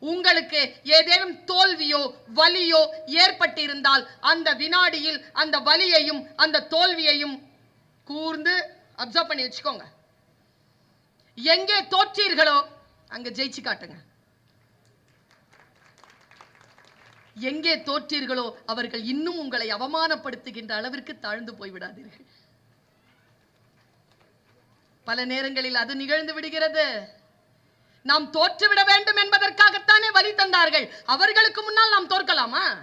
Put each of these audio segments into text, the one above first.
உங்களுக்கு ஏதேனும் தோல்வியோ வலியோ ஏற்பட்டிருந்தால் அந்த வினாடியில் அந்த வலியையும் அந்த தோல்வியையும் கூர்ந்து அப்சர்வ் பண்ணி வச்சுக்கோங்க. எங்கே தோற்றீர்களோ அங்க ஜெயிச்சு காட்டுங்க. எங்கே தோற்றீர்களோ அவர்கள் இன்னும் உங்களை அவமானப்படுத்துகின்ற அளவிற்கு தாழ்ந்து போய்விடாதீர்கள் பல நேரங்களில் அது நிகழ்ந்து விடுகிறது. நாம் தோற்றுவிட வேண்டும் என்பதற்காகத்தானே வழி தந்தார்கள். அவர்களுக்கு முன்னால் நாம் தோற்கலாமா?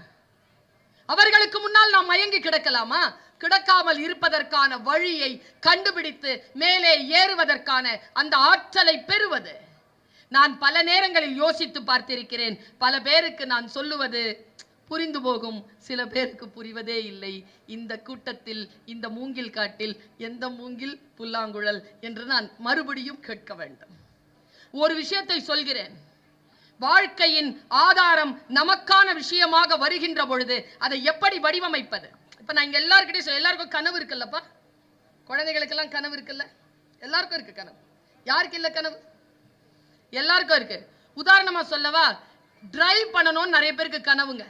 அவர்களுக்கு முன்னால் நாம் மயங்கி கிடக்கலாமா? கிடக்காமல் இருப்பதற்கான வழியை கண்டுபிடித்து மேலே ஏறுவதற்கான அந்த ஆற்றலை பெறுவது. நான் பல நேரங்களில் யோசித்து பார்த்திருக்கிறேன். பல பேருக்கு நான் சொல்லுவது புரிந்து போகும். சில பேருக்கு புரிவதே இல்லை. இந்த கூட்டத்தில் இந்த மூங்கில் காட்டில் எந்த மூங்கில்? புல்லாங்குழல் என்று நான் மறுபடியும் கேட்க வேண்டும். ஒரு விஷயத்தை சொல்கிறேன். வாழ்க்கையின் ஆதாரம் நமக்கான விஷயமாக வருகின்ற பொழுது அதை எப்படி வடிவமைப்பது? இப்போ நான் இங்கே எல்லாருக்கிட்டையும் சொல்ல எல்லாருக்கும் கனவு இருக்குல்லப்பா? குழந்தைகளுக்கெல்லாம் கனவு இருக்குல்ல? எல்லாருக்கும் இருக்கு கனவு. யாருக்கு இல்லை கனவு? எல்லாருக்கும் இருக்கு. உதாரணமா சொல்லவா டிரைவ் பண்ணணும்னு நிறைய பேருக்கு கனவுங்க.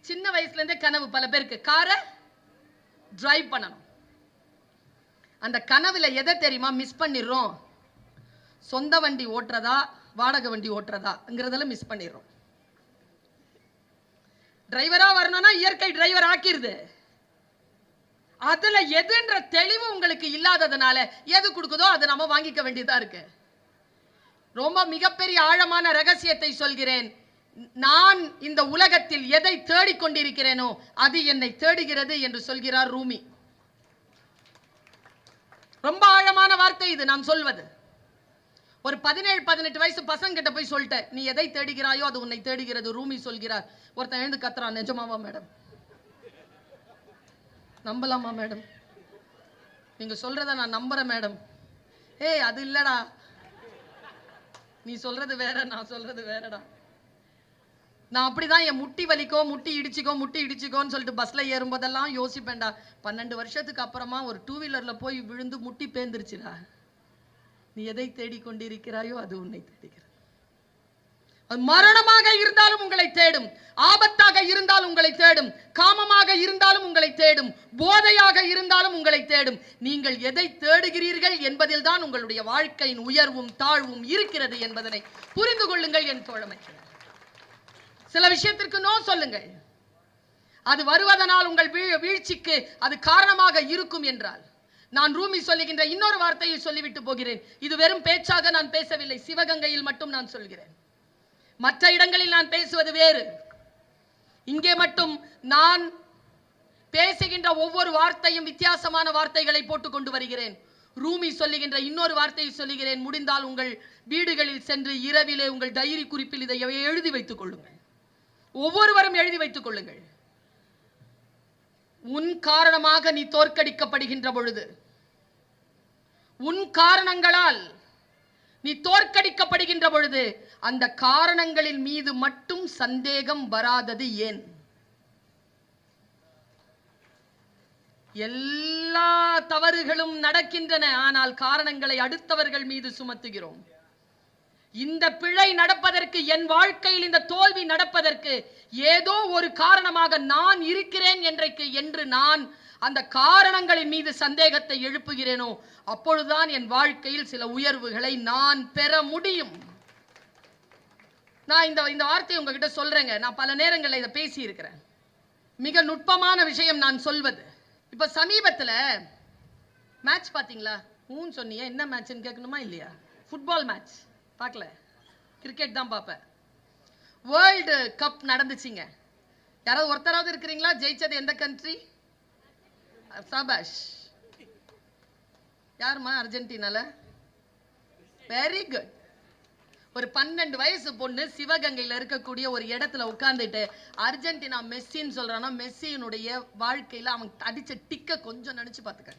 சின்ன வயசுல இருந்தே கனவு பல பேருக்கு. காரை டிரைவ் பண்ணணும். அந்த கனவுல எதை தெரியுமா? மிஸ் பண்ணிடுறோம். சொந்த வண்டி ஓட்டுறதா வாடகை வண்டி ஓட்டுறதாங்கிறதுல மிஸ் பண்ணிடுறோம். டிரைவரா வரணும்னா இயற்கை டிரைவர் ஆக்கிருது. அதுல எதுன்ற தெளிவு உங்களுக்கு இல்லாததுனால எது கொடுக்குதோ அதை நம்ம வாங்கிக்க வேண்டியதா இருக்கு. ரொம்ப மிகப்பெரிய ஆழமான ரகசியத்தை சொல்கிறேன். நான் இந்த உலகத்தில் எதை தேடிக்கொண்டிருக்கிறேனோ அது என்னை தேடுகிறது என்று சொல்கிறார் ரூமி. ரொம்ப ஆழமான வார்த்தை இது நான் சொல்வது. ஒரு பதினேழு பதினெட்டு வயசு பசங்க கிட்ட போய் சொல்லிட்டேன். நீ எதை தேடுகிறாயோ அது உன்னை தேடுகிறது ரூமி சொல்கிறார். ஒருத்தன் எழுந்து கத்துறான் நிஜமாவா மேடம்? நம்பலாமா மேடம்? நீங்க சொல்றத நான் நம்புறேன் மேடம். ஏய் அது இல்லடா. நீ சொல்றது வேற நான் சொல்றது வேறடா. நான் அப்படிதான் என் முட்டி வலிக்கோ முட்டி இடிச்சிக்கோ முட்டி இடிச்சிக்கோன்னு சொல்லிட்டு பஸ்ல ஏறும்போதெல்லாம் யோசிப்பேன்டா. பன்னெண்டு வருஷத்துக்கு அப்புறமா ஒரு டூ வீலர்ல போய் விழுந்து முட்டி பேந்துருச்சுடா. நீ எதை தேடிக் கொண்டிருக்கிறாயோ அது உன்னை தேடுகிறது. அது மரணமாக இருந்தாலும் உங்களை தேடும். ஆபத்தாக இருந்தால் உங்களை தேடும். காமமாக இருந்தாலும் உங்களை தேடும். போதையாக இருந்தாலும் உங்களை தேடும். நீங்கள் எதை தேடுகிறீர்கள் என்பதில் தான் உங்களுடைய வாழ்க்கையின் உயர்வும் தாழ்வும் இருக்கிறது என்பதனை புரிந்து கொள்ளுங்கள் என் தோழமை சில விஷயத்திற்கு நோ சொல்லுங்கள். அது வருவதனால் உங்கள் வீழ்ச்சிக்கு அது காரணமாக இருக்கும் என்றால். நான் ரூமி சொல்லுகின்ற இன்னொரு வார்த்தையை சொல்லிவிட்டு போகிறேன். இது வெறும் பேச்சாக நான் பேசவில்லை. சிவகங்கையில் மட்டும் நான் சொல்கிறேன். மற்ற இடங்களில் நான் பேசுவது வேறு. இங்கே மட்டும் நான் பேசுகின்ற ஒவ்வொரு வார்த்தையும் வித்தியாசமான வார்த்தைகளை போட்டு கொண்டு வருகிறேன். ரூமி சொல்லுகின்ற இன்னொரு வார்த்தையை சொல்லுகிறேன். முடிந்தால் உங்கள் வீடுகளில் சென்று இரவிலே உங்கள் டைரி குறிப்பில் இதை எழுதி வைத்துக் கொள்ளுங்கள். ஒவ்வொருவரும் எழுதி வைத்துக் கொள்ளுங்கள். உன் காரணமாக நீ தோற்கடிக்கப்படுகின்ற பொழுது உன் காரணங்களால் நீ தோற்கடிக்கப்படுகின்ற பொழுது அந்த காரணங்களின் மீது மட்டும் சந்தேகம் வராதது ஏன்? எல்லா தவறுகளும் நடக்கின்றன ஆனால் காரணங்களை அடுத்தவர்கள் மீது சுமத்துகிறோம். இந்த பிழை நடப்பதற்கு என் வாழ்க்கையில் இந்த தோல்வி நடப்பதற்கு ஏதோ ஒரு காரணமாக நான் இருக்கிறேன் என்றைக்கு என்று நான் அந்த காரணங்களின் மீது சந்தேகத்தை எழுப்புகிறேனோ அப்பொழுதுதான் என் வாழ்க்கையில் சில உயர்வுகளை நான் பெற முடியும். நான் இந்த இந்த வார்த்தையை உங்ககிட்ட சொல்றேங்க. நான் பல நேரங்களில் இதை பேசியிருக்கிறேன். மிக நுட்பமான விஷயம் நான் சொல்வது. இப்போ சமீபத்துல மேட்ச் பார்த்தீங்களா ஊன்னு சொன்னீங்க என்ன மேட்ச்னு கேட்கணுமா இல்லையா? ஃபுட்பால் மேட்ச் பார்க்கல. கிரிக்கெட் தான் பார்ப்பேன். வேர்ல்டு கப் நடந்துச்சுங்க. யாராவது ஒருத்தராவது இருக்கிறீங்களா? ஜெயிச்சது எந்த கண்ட்ரி சபாஷ். யாருமா அர்ஜென்டினால? வெரி குட் ஒரு பன்னெண்டு வயசு பொண்ணு சிவகங்கையில இருக்கக்கூடிய ஒரு இடத்துல உட்கார்ந்துட்டு அர்ஜென்டினா மெஸ்ஸின்னு சொல்றானா மெஸ்ஸியினுடைய வாழ்க்கையில அவன் அடிச்ச டிக்க கொஞ்சம் நினைச்சு பார்த்துக்க.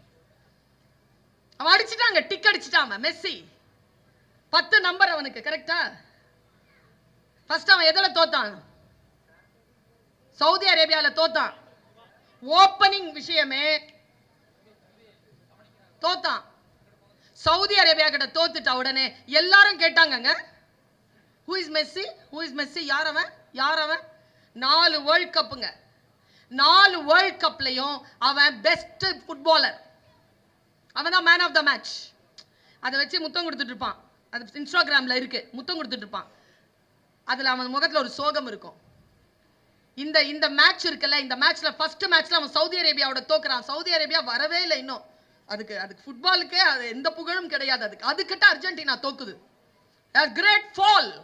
அவன் அடிச்சிட்டாங்க டிக் அடிச்சிட்டான் மெஸ்ஸி. பத்து நம்பர் அவனுக்கு கரெக்டா ஃபர்ஸ்ட் அவன் எதில் தோத்தான்? சவுதி அரேபியாவில் தோத்தான். ஓப்பனிங் விஷயமே தோத்தான். சவுதி அரேபியா கிட்ட தோத்துட்டா உடனே எல்லாரும் கேட்டாங்கங்க who is Messi who is Messi யார் அவன்? யார் அவன்? நாலு வேர்ல்ட் கப்புங்க நாலு வேர்ல்ட் கப்லையும் அவன் பெஸ்ட் ஃபுட்பாலர் அவன் தான் மேன் ஆஃப் த மேட்ச் அதை வச்சு முத்தம் கொடுத்துட்டு இருப்பான். அது இன்ஸ்டாகிராமில் இருக்கு. முத்தம் கொடுத்துட்டு இருப்பான். அதில் அவன் முகத்தில் ஒரு சோகம் இருக்கும். இந்த இந்த மேட்ச் இருக்குல்ல இந்த மேட்ச்ல ஃபர்ஸ்ட் மேட்ச்ல அவன் சவுதி அரேபியாவோட தோக்குறான். சவுதி அரேபியா வரவே இல்லை இன்னும். அதுக்கு அதுக்கு ஃபுட்பாலுக்கே அது எந்த புகழும் கிடையாது. அதுக்கு அதுக்கிட்ட அர்ஜென்டினா தோக்குது. கிரேட் ஃபால்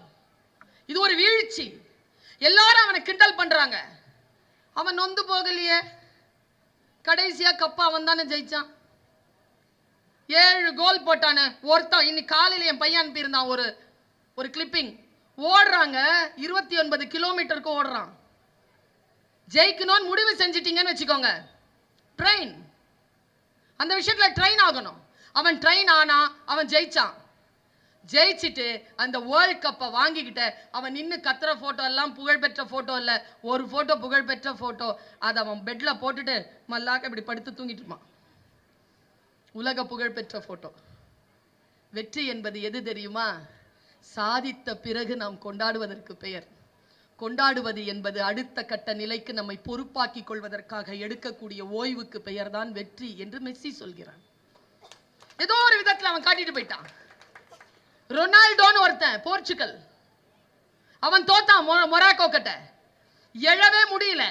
இது ஒரு வீழ்ச்சி. எல்லாரும் அவனை கிண்டல் பண்றாங்க. அவன் நொந்து போகலையே. கடைசியா கப்பா அவன் தானே ஜெயிச்சான். ஏழு கோல் போட்டானு. ஒருத்தன் இன்னைக்கு காலையில் என் பையன் அனுப்பியிருந்தான் ஒரு ஒரு கிளிப்பிங் ஓடுறாங்க. இருபத்தி ஒன்பது கிலோமீட்டருக்கு ஓடுறான். ஜெயிக்கணும்னு முடிவு செஞ்சிட்டீங்கன்னு வச்சுக்கோங்க. ட்ரெயின் அந்த விஷயத்தில் ட்ரெயின் ஆகணும். அவன் ட்ரெயின் ஆனா அவன் ஜெயிச்சான். ஜெயிச்சுட்டு அந்த வேர்ல்ட் கப்பை வாங்கிக்கிட்ட அவன் நின்று கத்துற ஃபோட்டோ எல்லாம் புகழ்பெற்ற ஃபோட்டோ இல்லை. ஒரு ஃபோட்டோ புகழ்பெற்ற ஃபோட்டோ அதை அவன் பெட்டில் போட்டுட்டு மல்லாக்க இப்படி படுத்து தூங்கிட்டுமான் உலக புகழ்பெற்ற போட்டோ வெற்றி என்பது எது தெரியுமா? சாதித்த பிறகு நாம் கொண்டாடுவதற்கு பெயர். கொண்டாடுவது என்பது அடுத்த கட்ட நிலைக்கு நம்மை பொறுப்பாக்கி கொள்வதற்காக எடுக்கக்கூடிய ஓய்வுக்கு பெயர்தான் வெற்றி என்று மெஸ்ஸி சொல்கிறான். ஏதோ ஒரு விதத்தில் அவன் காட்டிட்டு போயிட்டான். ரொனால்டோன்னு ஒருத்தன் போர்ச்சுகல். அவன் தோத்தான் மொராக்கோ கிட்ட. எழவே முடியல.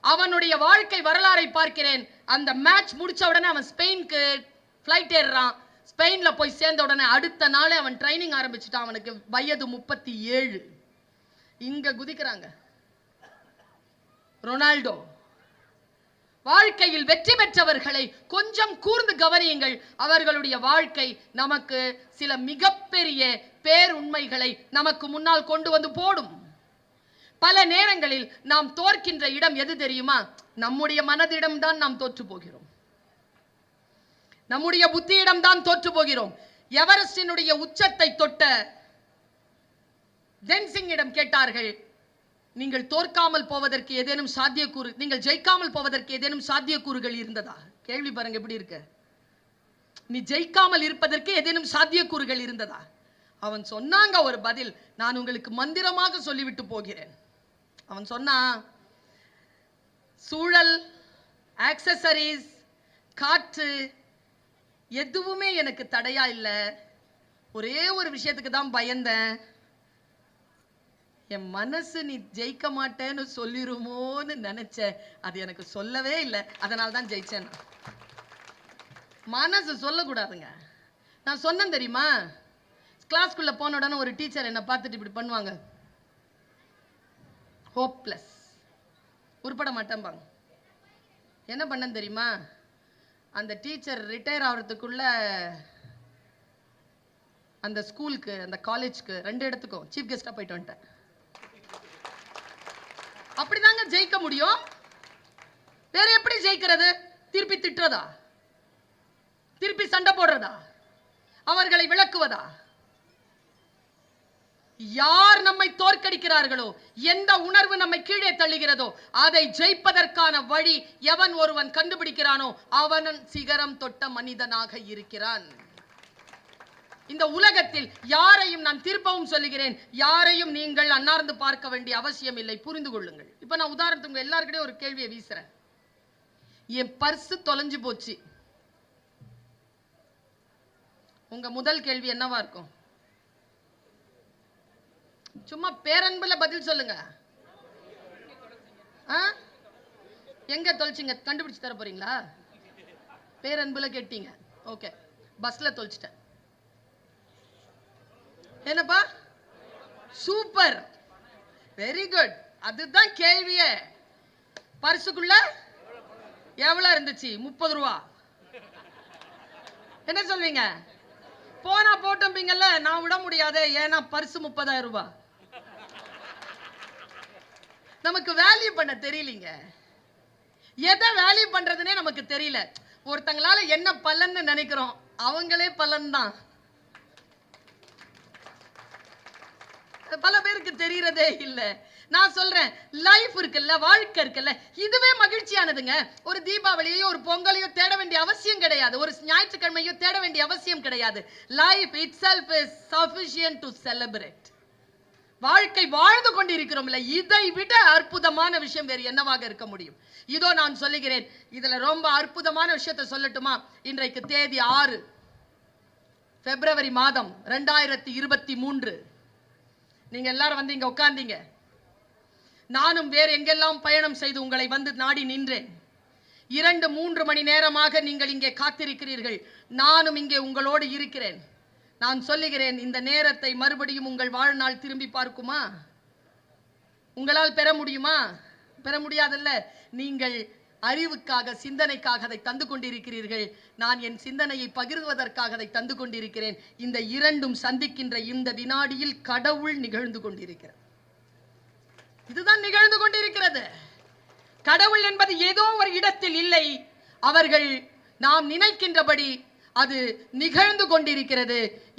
அவனுடைய வாழ்க்கை வரலாறை பார்க்கிறேன். அந்த மேட்ச் முடிச்ச உடனே அவன் ஸ்பெயினுக்கு ஃப்ளைட் ஏறுறான். ஸ்பெயினில் போய் சேர்ந்த உடனே அடுத்த நாளே அவன் ட்ரைனிங் ஆரம்பிச்சுட்டான். அவனுக்கு வயது முப்பத்தி ஏழு. இங்கே குதிக்கிறாங்க. ரொனால்டோ. வாழ்க்கையில் வெற்றி பெற்றவர்களை கொஞ்சம் கூர்ந்து கவனியுங்கள். அவர்களுடைய வாழ்க்கை நமக்கு சில மிகப்பெரிய பேருண்மைகளை நமக்கு முன்னால் கொண்டு வந்து போடும். பல நேரங்களில் நாம் தோற்கின்ற இடம் எது தெரியுமா? நம்முடைய மனதிடம்தான் நாம் தோற்று போகிறோம். நம்முடைய புத்தியிடம் தான் தோற்று போகிறோம். எவரெஸ்டினுடைய உச்சத்தை தொட்ட தென்சிங்கிடம் கேட்டார்கள் நீங்கள் தோற்காமல் போவதற்கு ஏதேனும் சாத்தியக்கூறு நீங்கள் ஜெயிக்காமல் போவதற்கு ஏதேனும் சாத்தியக்கூறுகள் இருந்ததா? கேள்வி பாருங்க எப்படி இருக்கு? நீ ஜெயிக்காமல் இருப்பதற்கு ஏதேனும் சாத்தியக்கூறுகள் இருந்ததா? அவன் சொன்னாங்க ஒரு பதில் நான் உங்களுக்கு மந்திரமாக சொல்லிவிட்டு போகிறேன். அவன் சொன்னான் சூழல் ஆக்சசரிஸ் காற்று எதுவுமே எனக்கு தடையா இல்லை. ஒரே ஒரு விஷயத்துக்கு தான் பயந்தேன். என் மனசு நீ ஜெயிக்க மாட்டேன்னு சொல்லிருமோன்னு நினைச்சேன். அது எனக்கு சொல்லவே இல்லை. அதனால தான் ஜெயிச்சேன் மனசு சொல்லக்கூடாதுங்க. நான் சொன்னேன் தெரியுமா? கிளாஸ்க்குள்ள போன உடனே ஒரு டீச்சர் என்னை பார்த்துட்டு இப்படி பண்ணுவாங்க. ஹோப்லெஸ் உருப்பட மாட்டேன்பாங்க. என்ன பண்ணேன் தெரியுமா? அந்த டீச்சர் ரிட்டையர் ஆகிறதுக்குள்ள அந்த ஸ்கூலுக்கு அந்த காலேஜ்க்கு ரெண்டு இடத்துக்கும் சீஃப் கெஸ்ட்டாக போயிட்டு வந்துட்டேன். அப்படிதாங்க ஜெயிக்க முடியும். வேற எப்படி ஜெயிக்கிறது? திருப்பி திட்டுறதா? திருப்பி சண்டை போடுறதா? அவர்களை விளக்குவதா? யார் நம்மை தோற்கடிக்கிறார்களோ எந்த உணர்வு நம்மை கீழே தள்ளுகிறதோ அதை ஜெயிப்பதற்கான வழி எவன் ஒருவன் கண்டுபிடிக்கிறானோ அவன் சிகரம் தொட்ட மனிதனாக இருக்கிறான். இந்த உலகத்தில் யாரையும் நான் திருப்பவும் சொல்லுகிறேன். யாரையும் நீங்கள் அன்னார்ந்து பார்க்க வேண்டிய அவசியம் இல்லை. புரிந்து கொள்ளுங்கள். இப்ப நான் உதாரணத்துக்கு எல்லாருக்கிட்டையும் ஒரு கேள்வியை வீசுறேன். என் பர்ஸ் தொலைஞ்சு போச்சு. உங்க முதல் கேள்வி என்னவா இருக்கும்? சும்மா பேரன்புல பதில் சொல்லுங்க. ஆ? எங்க தொலைச்சிங்க? கண்டுபிடிச்சு தர போறீங்களா? பேரன்புல கேட்டீங்க. ஓகே. பஸ்ல தொலைச்சிட்டேன். என்னப்பா? சூப்பர். Very good. அதுதான் கேள்வியே. பர்சுக்குள்ள எவ்வளோ இருந்துச்சு? முப்பது ரூபா. என்ன சொல்வீங்க? போனா போட்டோம்பீங்கல்ல நான் விட முடியாது. ஏன்னா பர்சு முப்பதாயிரம் ரூபாய் நமக்கு வேல்யூ பண்ண தெரியலீங்க. எதை வேல்யூ பண்றதுனே நமக்கு தெரியல. ஒருத்தங்களால என்ன பலன்னு நினைக்கிறோம். அவங்களே பலன் தான். பல பேருக்கு தெரியறதே இல்லை. நான் சொல்றேன் லைஃப் இருக்குல்ல வாழ்க்கை இருக்குல்ல இதுவே மகிழ்ச்சியானதுங்க. ஒரு தீபாவளியோ ஒரு பொங்கலையோ தேட வேண்டிய அவசியம் கிடையாது. ஒரு ஞாயிற்றுக்கிழமையோ தேட வேண்டிய அவசியம் கிடையாது. Life itself is sufficient to celebrate வாழ்க்கை வாழ்ந்து கொண்டிருக்கிறோம் இல்லை இதை விட அற்புதமான விஷயம் வேறு என்னவாக இருக்க முடியும்? இதோ நான் சொல்லுகிறேன் இதுல ரொம்ப அற்புதமான விஷயத்தை சொல்லட்டுமா? இன்றைக்கு தேதி ஆறு பிப்ரவரி மாதம் ரெண்டாயிரத்தி இருபத்தி மூன்று. நீங்க எல்லாரும் வந்து இங்க உட்கார்ந்தீங்க. நானும் வேறு எங்கெல்லாம் பயணம் செய்து உங்களை வந்து நாடி நின்றேன். இரண்டு மூன்று மணி நேரமாக நீங்கள் இங்கே காத்திருக்கிறீர்கள். நானும் இங்கே உங்களோடு இருக்கிறேன். நான் சொல்லுகிறேன் இந்த நேரத்தை மறுபடியும் உங்கள் வாழ்நாள் திரும்பி பார்க்குமா? உங்களால் பெற முடியுமா? பெற முடியாதல்ல நீங்கள் அறிவுக்காக சிந்தனைக்காக அதை தந்து கொண்டிருக்கிறீர்கள். நான் என் சிந்தனையை பகிர்வதற்காக அதை தந்து கொண்டிருக்கிறேன். இந்த இரண்டும் சந்திக்கின்ற இந்த வினாடியில் கடவுள் நிகழ்ந்து கொண்டிருக்கிறது இதுதான் நிகழ்ந்து கொண்டிருக்கிறது. கடவுள் என்பது ஏதோ ஒரு இடத்தில் இல்லை. அவர்கள் நாம் நினைக்கின்றபடி அது நிகழ்ந்து கொண்டிருக்கிறது.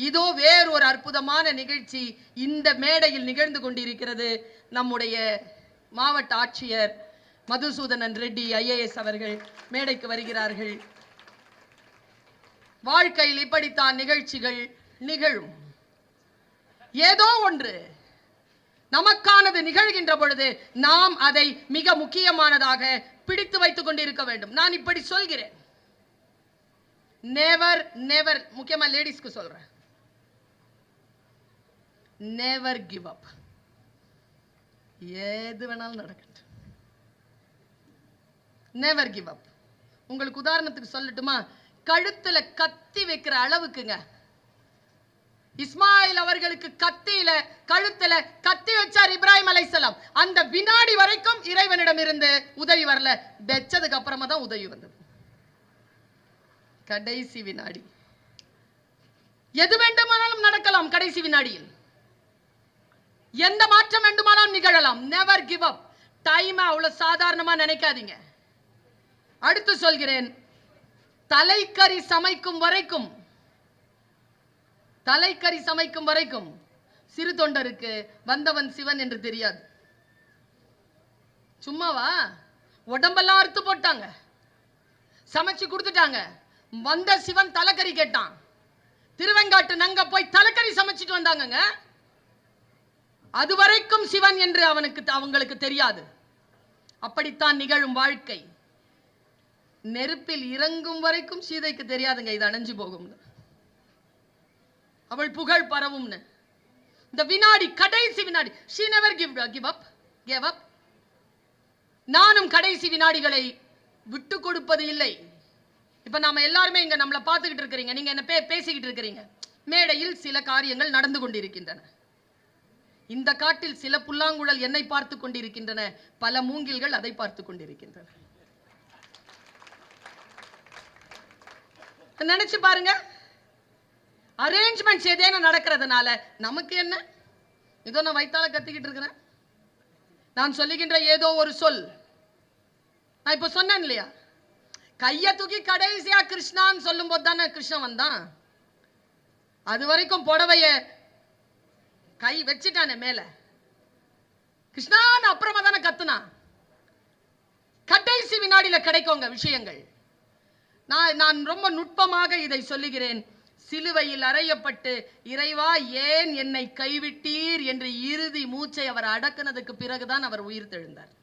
இதோ வேறு ஒரு அற்புதமான நிகழ்ச்சி இந்த மேடையில் நிகழ்ந்து கொண்டிருக்கிறது. நம்முடைய மாவட்ட ஆட்சியர் மதுசூதனன் ரெட்டி ஐஏஎஸ் அவர்கள் மேடைக்கு வருகிறார்கள். வாழ்க்கையில் இப்படித்தான் நிகழ்ச்சிகள் நிகழும். ஏதோ ஒன்று நமக்கானது நிகழ்கின்ற பொழுது நாம் அதை மிக முக்கியமானதாக பிடித்து வைத்துக் கொண்டிருக்க வேண்டும். நான் இப்படி சொல்கிறேன். நெவர் நெவர் முக்கியமா லேடிஸ்க்கு சொல்றேன். நெவர் கிவ் அப் எது வேணாலும் நடக்கட்டும். நெவர் கிவ் அப் உங்களுக்கு உதாரணத்துக்கு சொல்லட்டுமா? கழுத்துல கத்தி வைக்கிற அளவுக்குங்க. இஸ்மாயில் அவர்களுக்கு கத்தியில கழுத்துல கத்தி வச்சார் இப்ராஹிம் அலைசலாம் அந்த வினாடி வரைக்கும் இறைவனிடம் இருந்து உதவி வரல. வெச்சதுக்கு அப்புறமா தான் உதவி வந்தது. கடைசி வினாடி. எது வேண்டுமானாலும் நடக்கலாம் கடைசி வினாடியில். எந்த மாற்றம் வேண்டுமானாலும் நிகழலாம். நெவர் கிவ் அப் டைம் அவ்வளவு சாதாரணமா நினைக்காதீங்க. அடுத்து சொல்கிறேன். தலைக்கறி சமைக்கும் வரைக்கும் தலைக்கறி சமைக்கும் வரைக்கும் சிறு தொண்டருக்கு வந்தவன் சிவன் என்று தெரியாது. சும்மாவா? உடம்பெல்லாம் அறுத்து போட்டாங்க. சமைச்சு கொடுத்துட்டாங்க. வந்த சிவன் தலைக்கறி கேட்டான். திருவெங்காட்டு நங்க போய் தலைக்கறி சமைச்சிட்டு வந்தாங்கங்க. அது வரைக்கும் சிவன் என்று அவனுக்கு அவங்களுக்கு தெரியாது. அப்படித்தான் நிகழும் வாழ்க்கை. நெருப்பில் இறங்கும் வரைக்கும் சீதைக்கு தெரியாதுங்க இது அணைஞ்சு போகும்னு. அவள் புகழ் பரவும்னு. இந்த வினாடி கடைசி வினாடி she never give uh, give up gave நானும் கடைசி வினாடிகளை விட்டு கொடுப்பது இல்லை. இப்போ நாம எல்லாருமே இங்க நம்மளை பார்த்துக்கிட்டு இருக்கிறீங்க. நீங்க என்ன பே பேசிக்கிட்டு இருக்கிறீங்க. மேடையில் சில காரியங்கள் நடந்து கொண்டிருக்கின்றன. இந்த காட்டில் சில புல்லாங்குழல் என்னை பார்த்து கொண்டிருக்கின்றன. பல மூங்கில்கள் அதை பார்த்து கொண்டிருக்கின்றன. நினைச்சு பாருங்க. அரேஞ்ச்மெண்ட்ஸ் ஏதேனும் நடக்கிறதுனால நமக்கு என்ன? இதோ நான் வைத்தால கத்திக்கிட்டு இருக்கிறேன். நான் சொல்லுகின்ற ஏதோ ஒரு சொல். நான் இப்ப சொன்னேன் இல்லையா? கைய தூக்கி கடைசியா கிருஷ்ணான்னு சொல்லும் போது தானே கிருஷ்ணன் வந்தான். அது வரைக்கும் புடவைய கை வச்சுட்டானே மேல. கிருஷ்ணான்னு அப்புறமா தானே கத்துனான். கடைசி வினாடியில கிடைக்குங்க விஷயங்கள். நான் நான் ரொம்ப நுட்பமாக இதை சொல்லுகிறேன். சிலுவையில் அறையப்பட்டு இறைவா ஏன் என்னை கைவிட்டீர்? என்று இறுதி மூச்சை அவர் அடக்குனதுக்கு பிறகுதான் அவர் உயிர் தெழுந்தார்.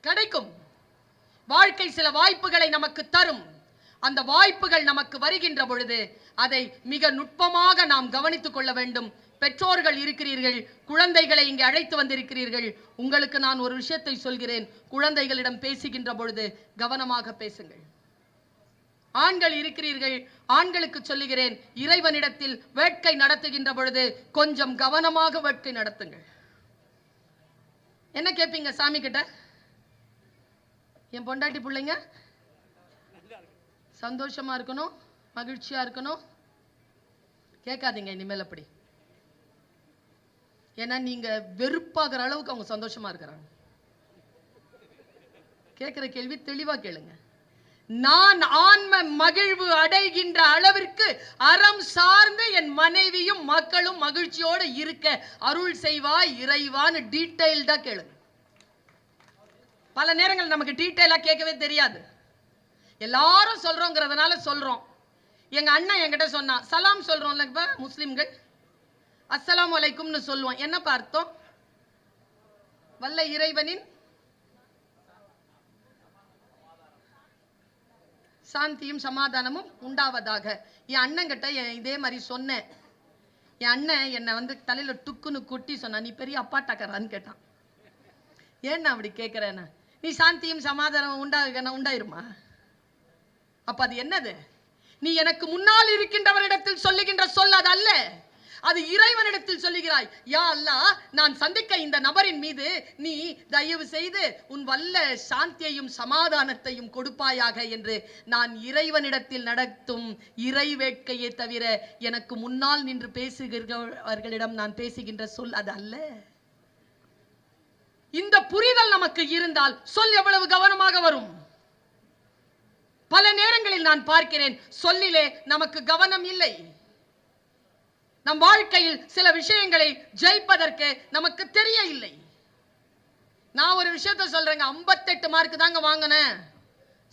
கிடைக்கும். வாழ்க்கை சில வாய்ப்புகளை நமக்கு தரும். அந்த வாய்ப்புகள் நமக்கு வருகின்ற பொழுது அதை மிக நுட்பமாக நாம் கவனித்துக் கொள்ள வேண்டும். பெற்றோர்கள் இருக்கிறீர்கள் குழந்தைகளை இங்கே அழைத்து வந்திருக்கிறீர்கள். உங்களுக்கு நான் ஒரு விஷயத்தை சொல்கிறேன். குழந்தைகளிடம் பேசுகின்ற பொழுது கவனமாக பேசுங்கள். ஆண்கள் இருக்கிறீர்கள் ஆண்களுக்கு சொல்லுகிறேன் இறைவனிடத்தில் வேட்கை நடத்துகின்ற பொழுது கொஞ்சம் கவனமாக வேட்கை நடத்துங்கள். என்ன கேட்பீங்க சாமி கிட்ட? என் பொண்டாட்டி பிள்ளைங்க? சந்தோஷமா இருக்கணும் மகிழ்ச்சியா இருக்கணும். கேட்காதீங்க இனிமேல் அப்படி. ஏன்னா நீங்க வெறுப்பாகிற அளவுக்கு அவங்க சந்தோஷமா இருக்கிறாங்க. கேட்கிற கேள்வி தெளிவா கேளுங்க. நான் ஆன்ம மகிழ்வு அடைகின்ற அளவிற்கு அறம் சார்ந்து என் மனைவியும் மக்களும் மகிழ்ச்சியோடு இருக்க அருள் செய்வாய் இறைவான்னு டீட்டெயில்டா கேளுங்க. பல நேரங்கள் நமக்கு டீட்டெயிலாக கேட்கவே தெரியாது. எல்லாரும் சொல்றோங்கிறதுனால சொல்றோம். எங்க அண்ணன் என்கிட்ட சொன்னான் சலாம் சொல்றோம்ல இப்போ முஸ்லீம்கள்? அஸ்லாம் அலைக்கும்னு சொல்லுவோம் என்ன அர்த்தம் வல்ல இறைவனின் சாந்தியும் சமாதானமும் உண்டாவதாக. என் அண்ணங்கிட்ட என் இதே மாதிரி சொன்னேன். என் அண்ணன் என்னை வந்து தலையில் டுக்குன்னு கொட்டி சொன்னான் நீ பெரிய அப்பாட்டாக்கறான்னு கேட்டான். ஏன் நான் அப்படி கேட்குறேன்னு? நீ சாந்தியும் சமாதானம் உண்டாக உண்டாயிருமா? அப்ப அது என்னது? நீ எனக்கு முன்னால் இருக்கின்றவரிடத்தில் சொல்லுகின்ற சொல் அது அல்ல. அது இறைவனிடத்தில் சொல்லுகிறாய். யா அல்லாஹ் நான் சந்திக்க இந்த நபரின் மீது நீ தயவு செய்து உன் வல்ல சாந்தியையும் சமாதானத்தையும் கொடுப்பாயாக என்று நான் இறைவனிடத்தில் நடத்தும் இறை வேட்கையை தவிர எனக்கு முன்னால் நின்று பேசுகிறவர்களிடம் நான் பேசுகின்ற சொல் அது அல்ல. இந்த புரிதல் நமக்கு இருந்தால் சொல் எவ்வளவு கவனமாக வரும்? பல நேரங்களில் நான் பார்க்கிறேன் சொல்லிலே நமக்கு கவனம் இல்லை. நம் வாழ்க்கையில் சில விஷயங்களை ஜெயிப்பதற்கு நமக்கு தெரிய இல்லை நான் ஒரு விஷயத்த சொல்றேங்க 58 மார்க் தாங்க வாங்கினேன்.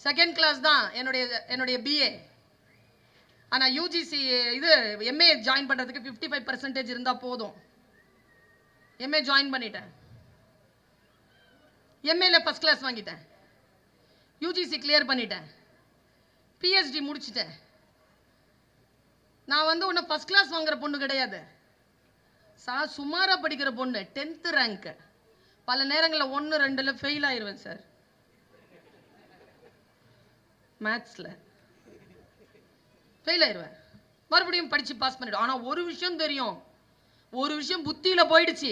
செகண்ட் கிளாஸ் தான் என்னுடைய என்னுடைய பிஏ ஆனால் யூஜிசி இது எம்ஏ ஜாயின் பண்ணுறதுக்கு ஃபிஃப்டி ஃபைவ் பர்சன்டேஜ் இருந்தால் போதும். எம்ஏ ஜாயின் பண்ணிட்டேன். எம்ஏல ஃபர்ஸ்ட் கிளாஸ் வாங்கிட்டேன். யூஜிசி கிளியர் பண்ணிட்டேன். பிஹெச்டி முடிச்சிட்டேன். நான் வந்து உன்னை ஃபர்ஸ்ட் கிளாஸ் வாங்குற பொண்ணு கிடையாது. சா சுமாராக படிக்கிற பொண்ணு டென்த்து ரேங்க்கு பல நேரங்களில் ஒன்று ரெண்டில் ஃபெயில் ஆயிடுவேன் சார் மேத்ஸில் ஃபெயில் ஆயிடுவேன் மறுபடியும் படித்து பாஸ் பண்ணிடும் ஆனால் ஒரு விஷயம் தெரியும். ஒரு விஷயம் புத்தியில் போயிடுச்சு.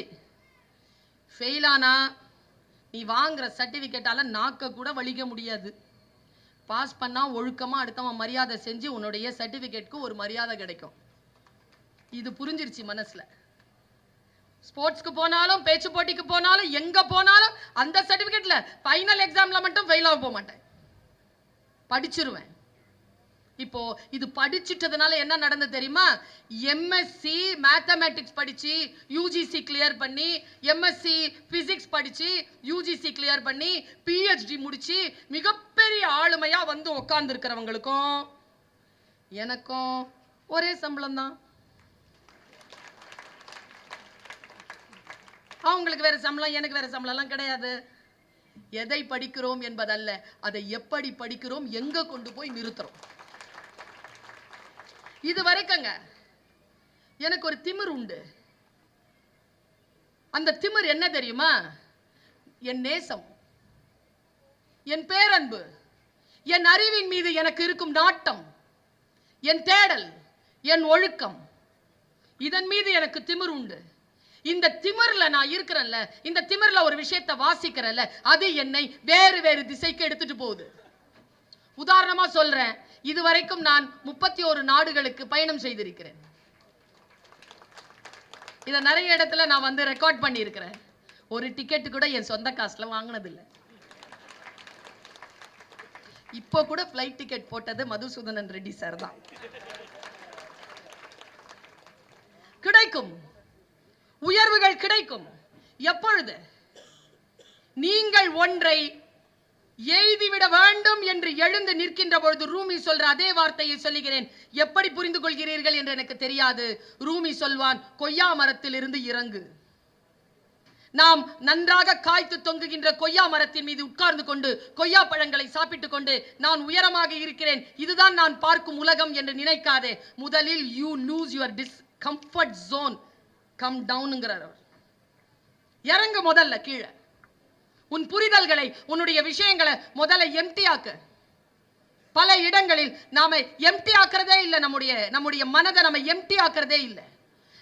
ஃபெயில் நீ வாங்குற சர்டிஃபிகேட்டால் நாக்க கூட வலிக்க முடியாது. பாஸ் பண்ணா ஒழுக்கமா அடுத்தவன் மரியாதை செஞ்சு உன்னுடைய சர்டிஃபிகேட்க்கு ஒரு மரியாதை கிடைக்கும். இது புரிஞ்சிருச்சு மனசுல. ஸ்போர்ட்ஸ்க்கு போனாலும் பேச்சு போட்டிக்கு போனாலும் எங்க போனாலும் அந்த சர்டிஃபிகேட்டில் ஃபைனல் எக்ஸாம்ல மட்டும் ஃபெயில் ஆக போக மாட்டேன் படிச்சிருவேன். இப்போ இது படிச்சுட்டதுனால என்ன நடந்தது தெரியுமா? எம்எஸ்சி மேத்தமேட்டிக்ஸ் படிச்சு யூஜிசி கிளியர் பண்ணி எம்எஸ்சி பிசிக்ஸ் படிச்சு யூஜிசி கிளியர் பண்ணி பிஹெச்டி முடிச்சு மிகப்பெரிய ஆளுமையா வந்து உட்கார்ந்து இருக்கிறவங்களுக்கும் எனக்கும் ஒரே சம்பளம் தான் அவங்களுக்கு வேற சம்பளம் எனக்கு வேற சம்பளம்லாம் கிடையாது. எதை படிக்கிறோம் என்பதல்ல அதை எப்படி படிக்கிறோம் எங்க கொண்டு போய் நிறுத்துறோம்? இது வரைக்குங்க எனக்கு ஒரு திமிர் உண்டு. அந்த திமிர் என்ன தெரியுமா? என் நேசம் என் பேரன்பு என் அறிவின் மீது எனக்கு இருக்கும் நாட்டம் என் தேடல் என் ஒழுக்கம். இதன் மீது எனக்கு திமிர் உண்டு. இந்த திமிரில் நான் இருக்கிறேன்ல இந்த திமிரில் ஒரு விஷயத்தை வாசிக்கிறேன்ல அது என்னை வேறு வேறு திசைக்கு எடுத்துட்டு போகுது. உதாரணமா சொல்றேன். இதுவரைக்கும் நான் முப்பத்தி ஒரு நாடுகளுக்கு பயணம் செய்திருக்கிறேன். இதை நிறைய இடத்துல நான் வந்து ரெக்கார்ட் பண்ணியிருக்கிறேன். ஒரு டிக்கெட் கூட என் சொந்த காசில் வாங்கினதில்லை. இப்போ கூட ஃப்ளைட் டிக்கெட் போட்டது மதுசூதனன் ரெட்டி சார் தான். கிடைக்கும். உயர்வுகள் கிடைக்கும். எப்பொழுது? நீங்கள் ஒன்றை எய்திவிட வேண்டும் என்று எழுந்து நிற்கின்ற பொழுது ரூமி சொல்ற அதே வார்த்தையை சொல்லுகிறேன். எப்படி புரிந்து கொள்கிறீர்கள் என்று எனக்கு தெரியாது. ரூமி சொல்வான் கொய்யா மரத்தில் இருந்து இறங்கு. நாம் நன்றாக காய்த்து தொங்குகின்ற கொய்யா மரத்தின் மீது உட்கார்ந்து கொண்டு கொய்யா பழங்களை சாப்பிட்டு கொண்டு நான் உயரமாக இருக்கிறேன். இதுதான் நான் பார்க்கும் உலகம் என்று நினைக்காதே. முதலில் you lose your discomfort zone come டவுனுங்கிறார் அவர். இறங்கு முதல்ல கீழே. உன் புரிதல்களை உன்னுடைய விஷயங்களை முதல்ல எம்டியாக்கு பல இடங்களில் நாம எம்டி ஆக்குறதே இல்லை நம்முடைய நம்முடைய மனதை நம்ம எம்டி ஆக்குறதே இல்லை.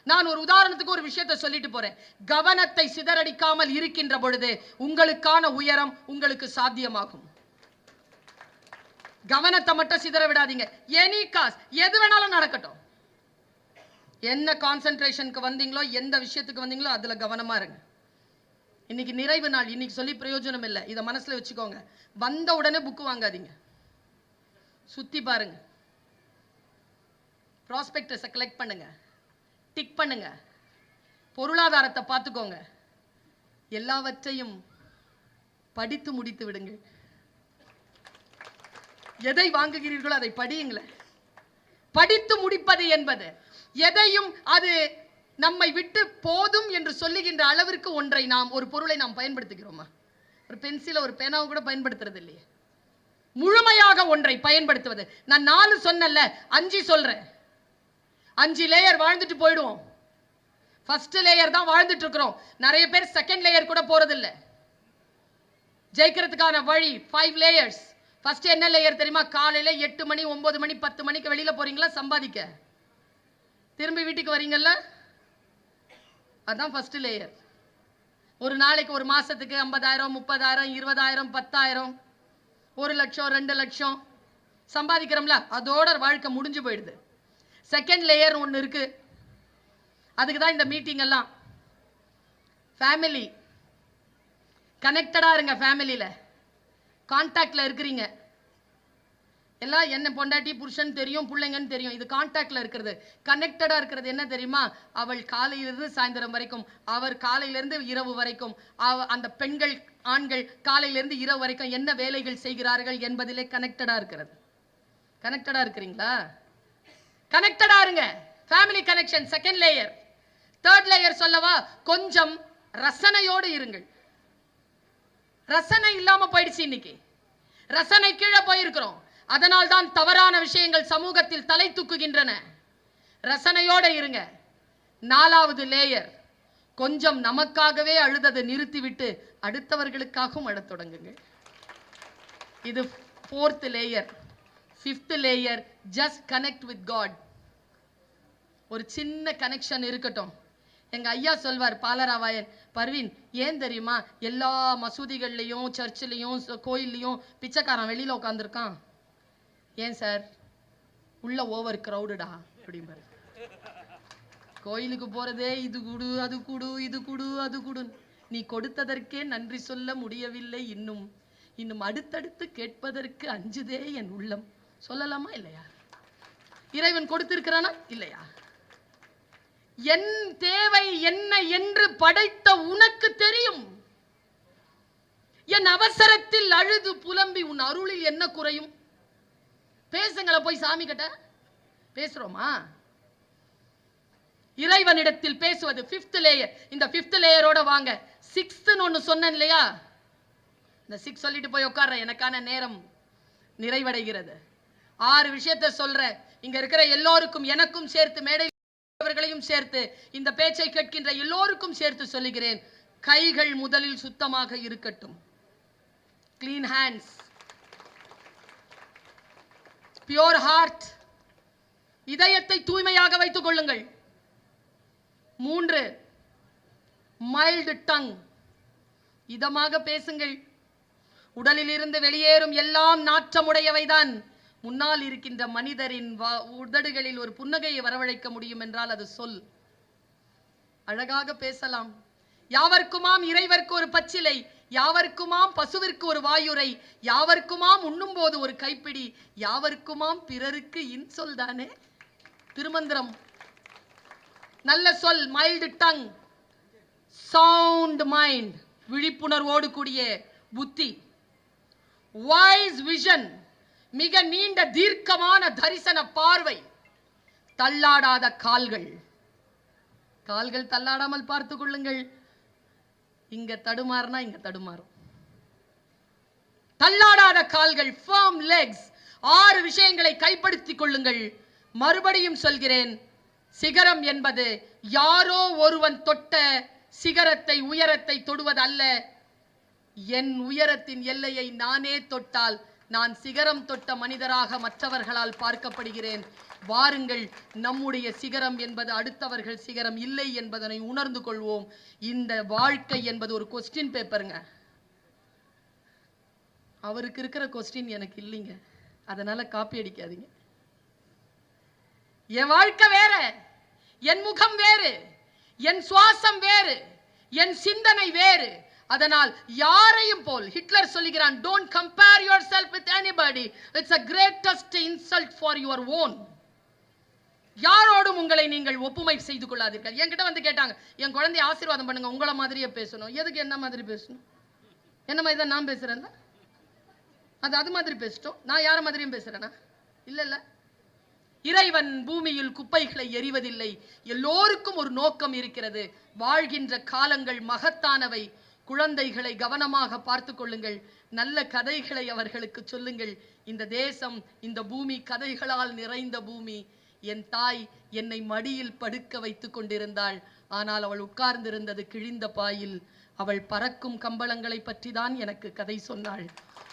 நான் ஒரு உதாரணத்துக்கு ஒரு விஷயத்தை சொல்லிட்டு போறேன். கவனத்தை சிதறடிக்காமல் இருக்கின்ற பொழுது உங்களுக்கான உயரம் உங்களுக்கு சாத்தியமாகும். கவனத்தை மட்டும் சிதற விடாதீங்க. எனி காஸ் எது வேணாலும் நடக்கட்டும். என்ன கான்சென்ட்ரேஷனுக்கு வந்தீங்களோ எந்த விஷயத்துக்கு வந்தீங்களோ அதுல கவனமா இருங்க. இன்னைக்கு நிறைவு நாள் இன்னைக்கு சொல்லி பிரயோஜனம் இல்லை. இதை மனசுல வச்சுக்கோங்க. வந்த உடனே புக்கு வாங்காதீங்க. சுத்தி பாருங்க. ப்ராஸ்பெக்டஸை கலெக்ட் பண்ணுங்க. டிக் பண்ணுங்க. பொருளாதாரத்தை பார்த்துக்கோங்க. எல்லாவற்றையும் படித்து முடித்து விடுங்க எதை வாங்குகிறீர்களோ அதை படியுங்களேன். படித்து முடிப்பது என்பது. எதையும் அது நம்மை விட்டு போதும் என்று சொல்லுகின்ற அளவிற்கு ஒன்றை நாம் ஒரு பொருளை நாம் பயன்படுத்துகிறோமா? ஒரு பென்சிலை ஒரு பேனாவும் கூட பயன்படுத்துறது இல்லையே. முழுமையாக ஒன்றை பயன்படுத்துவது. நான் நாலு சொன்னேன்ல அஞ்சு சொல்றேன். அஞ்சு லேயர் வாழ்ந்துட்டு போயிடுவோம். ஃபர்ஸ்ட் லேயர் தான் வாழ்ந்துட்டு இருக்கிறோம். நிறைய பேர் செகண்ட் லேயர் கூட போறதில்ல. ஜெயிக்கிறதுக்கான வழி ஃபைவ் லேயர்ஸ் ஃபர்ஸ்ட் என்ன லேயர் தெரியுமா? காலையில எட்டு மணி ஒன்பது மணி பத்து மணிக்கு வெளியில போறீங்களா? சம்பாதிக்க. திரும்பி வீட்டுக்கு வரீங்கல்ல? அதுதான் ஃபர்ஸ்ட் லேயர் ஒரு நாளைக்கு ஒரு மாதத்துக்கு ஐம்பதாயிரம் முப்பதாயிரம் இருபதாயிரம் பத்தாயிரம் ஒரு லட்சம் ரெண்டு லட்சம் சம்பாதிக்கிறோம்ல அதோட வாழ்க்கை முடிஞ்சு போயிடுது. செகண்ட் லேயர் ஒன்று இருக்குது அதுக்கு தான் இந்த மீட்டிங் எல்லாம். ஃபேமிலி கனெக்டடாக இருங்க ஃபேமிலியில் கான்டாக்டில் இருக்கிறீங்க. எல்லாம் என்ன பொண்டாட்டி புருஷன் தெரியும் பிள்ளைங்கன்னு தெரியும். இது கான்டாக்டில் இருக்கிறது. கனெக்டடாக இருக்கிறது என்ன தெரியுமா? அவள் காலையிலிருந்து சாயந்தரம் வரைக்கும். அவர் காலையிலிருந்து இரவு வரைக்கும். அவ அந்த பெண்கள் ஆண்கள் காலையிலிருந்து இரவு வரைக்கும் என்ன வேலைகள் செய்கிறார்கள் என்பதிலே கனெக்டடாக இருக்கிறது. கனெக்டடாக இருக்கிறீங்களா? கனெக்டடாக இருங்க. Family connection second layer third layer சொல்லவா? கொஞ்சம் ரசனையோடு இருங்கள். ரசனை இல்லாமல் போயிடுச்சு இன்னைக்கு. ரசனை கீழே போயிருக்கிறோம். அதனால் தான் தவறான விஷயங்கள் சமூகத்தில் தலை தூக்குகின்றன. ரசனையோட இருங்க. நாலாவது லேயர் கொஞ்சம் நமக்காகவே அழுததை நிறுத்திவிட்டு அடுத்தவர்களுக்காகவும் அழத் தொடங்குங்க. இது fourth layer fifth layer just connect with God ஒரு சின்ன கனெக்ஷன் இருக்கட்டும். எங்க ஐயா சொல்வார் பாலராவாயன் பர்வீன் ஏன் தெரியுமா? எல்லா மசூதிகள்லேயும் சர்ச்சிலையும் கோயில்லையும் பிச்சைக்காரன் வெளியில உட்காந்துருக்கான் ஏன் சார்? உள்ள ஓவர் க்ரௌடுடா அப்படிம்பாரு. கோயிலுக்கு போறதே இது குடு அது குடு இது குடு அது குடு நீ கொடுத்ததற்கே நன்றி சொல்ல முடியவில்லை இன்னும். இன்னும் அடுத்தடுத்து கேட்பதற்கு அஞ்சுதே என் உள்ளம். சொல்லலாமா இல்லையா? இறைவன் கொடுத்திருக்கிறானா இல்லையா? என் தேவை என்ன என்று படைத்த உனக்கு தெரியும். என் அவசரத்தில் அழுது புலம்பி உன் அருளில் என்ன குறையும்? பேசுங்கள போய் சாமி கிட்ட. பேசுறோமா? இறைவனிடத்தில் பேசுவது ஃபிஃப்த் லேயர் இந்த ஃபிஃப்த் லேயரோட வாங்க. சிக்ஸ்த்னு ஒன்று சொன்னேன் இல்லையா? இந்த சிக்ஸ் சொல்லிட்டு போய் உட்கார்ற எனக்கான நேரம் நிறைவடைகிறது. ஆறு விஷயத்த சொல்றேன். இங்க இருக்கிற எல்லோருக்கும் எனக்கும் சேர்த்து மேடை அவர்களையும் சேர்த்து இந்த பேச்சை கேட்கின்ற எல்லோருக்கும் சேர்த்து சொல்லுகிறேன். கைகள் முதலில் சுத்தமாக இருக்கட்டும். கிளீன் ஹேண்ட்ஸ் பியோர் ஹார்ட் இதயத்தை தூய்மையாக வைத்துக் கொள்ளுங்கள். மூன்று மைல்டு டங் இதமாக பேசுங்கள். உடலில் இருந்து வெளியேறும் எல்லாம் நாற்றமுடையவைதான். முன்னால் இருக்கின்ற மனிதரின் உதடுகளில் ஒரு புன்னகையை வரவழைக்க முடியும் என்றால் அது சொல். அழகாக பேசலாம். யாவர்க்குமாம் இறைவர்க்கு ஒரு பச்சிலை. யாவர்க்குமாம் பசுவிற்கு ஒரு வாயுரை யாவர்க்குமாம் உண்ணும்போது ஒரு கைப்பிடி யாவர்க்குமாம் பிறருக்கு இன்சொல் தானே? திருமந்திரம். நல்ல சொல் மைல்டு டங் சவுண்ட் மைண்ட் விழிப்புணர்வோடு கூடிய புத்தி. வாய்ஸ் விஷன் மிக நீண்ட தீர்க்கமான தரிசன பார்வை. தள்ளாடாத கால்கள். கால்கள் தள்ளாடாமல் பார்த்துக் கொள்ளுங்கள். இங்க தடுமாறுனா இங்க தடுமாறும். தள்ளாடாத கால்கள் firm லெக்ஸ் ஆறு விஷயங்களை கைப்படுத்திக் கொள்ளுங்கள். மறுபடியும் சொல்கிறேன் சிகரம் என்பது யாரோ ஒருவன் தொட்ட சிகரத்தை உயரத்தை தொடுவது அல்ல. என் உயரத்தின் எல்லையை நானே தொட்டால் நான் சிகரம் தொட்ட மனிதராக மற்றவர்களால் பார்க்கப்படுகிறேன். வாருங்கள் நம்முடைய சிகரம் என்பது அடுத்தவர்கள் சிகரம் இல்லை என்பதனை உணர்ந்து கொள்வோம். இந்த வாழ்க்கை என்பது ஒரு கொஸ்டின் பேப்பருங்க அவருக்கு இருக்கிற கொஸ்டின் எனக்கு இல்லைங்க. அதனால காப்பி அடிக்காதீங்க. என் வாழ்க்கை வேற என் முகம் வேறு என் சுவாசம் வேறு என் சிந்தனை வேறு. அதனால் யாரையும் போல் ஹிட்லர் சொல்லுகிறான் don't compare yourself with anybody it's a greatest insult for your own யாரோடும் உங்களை நீங்கள் ஒப்புமை செய்து கொள்ளாதீர்கள். என்கிட்ட வந்து கேட்டாங்க என் குழந்தைய ஆசீர்வாதம் பண்ணுங்க உங்களை மாதிரியே பேசணும். எதுக்கு என்ன மாதிரி பேசணும்? என்ன மாதிரி தான் நான் பேசுறேன்ல? அது அது மாதிரி பேசிட்டோம். நான் யார மாதிரியும் பேசுறேனா? இல்ல இல்ல. இறைவன் பூமியில் குப்பைகளை எறிவதில்லை. எல்லோருக்கும் ஒரு நோக்கம் இருக்கிறது. வாழ்கின்ற காலங்கள் மகத்தானவை. குழந்தைகளை கவனமாக பார்த்து கொள்ளுங்கள். நல்ல கதைகளை அவர்களுக்கு சொல்லுங்கள். இந்த தேசம் இந்த பூமி கதைகளால் நிறைந்த பூமி. என் தாய் என்னை மடியில் படுக்க வைத்து கொண்டிருந்தாள். ஆனால் அவள் உட்கார்ந்திருந்தது கிழிந்த பாயில். அவள் பறக்கும் கம்பளங்களை பற்றி தான் எனக்கு கதை சொன்னாள்.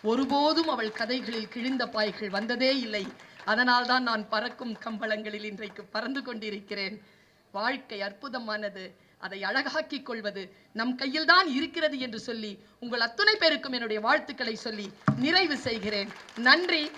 ஒருபோதும் அவள் கதைகளில் கிழிந்த பாய்கள் வந்ததே இல்லை. அதனால்தான் நான் பறக்கும் கம்பளங்களில் இன்றைக்கு பறந்து கொண்டிருக்கிறேன். வாழ்க்கை அற்புதமானது. அதை அழகாக்கிக் கொள்வது நம் கையில்தான் இருக்கிறது என்று சொல்லி உங்கள் அத்துணை பேருக்கும் என்னுடைய வாழ்த்துக்களை சொல்லி நிறைவு செய்கிறேன். நன்றி.